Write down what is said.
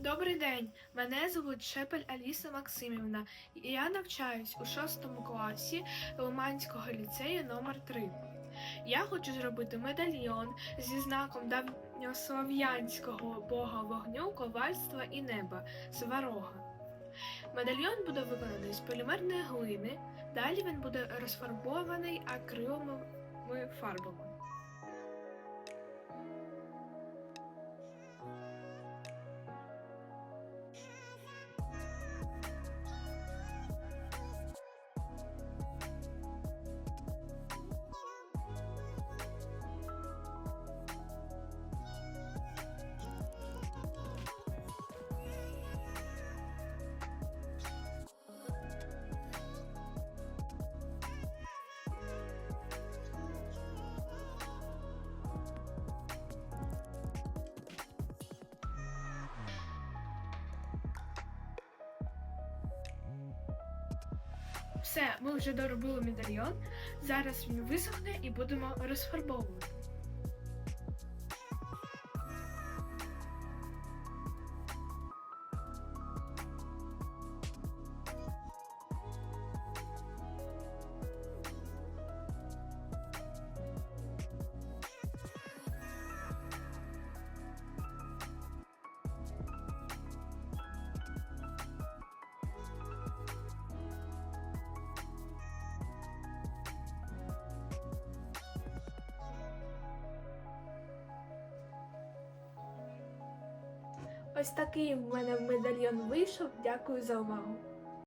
Добрий день, мене звуть Шепель Аліса Максимівна. і Я навчаюсь у шостому класі Лиманського ліцею номер 3 Я хочу зробити медальйон зі знаком давньослов'янського бога вогню, ковальства і неба сварога. Медальйон буде виконаний з полімерної глини, далі він буде розфарбований акриловими фарбами. Все, ми вже доробили медальйон. Зараз він висохне і будемо розфарбовувати. Ось такий в мене медальйон вийшов. Дякую за увагу.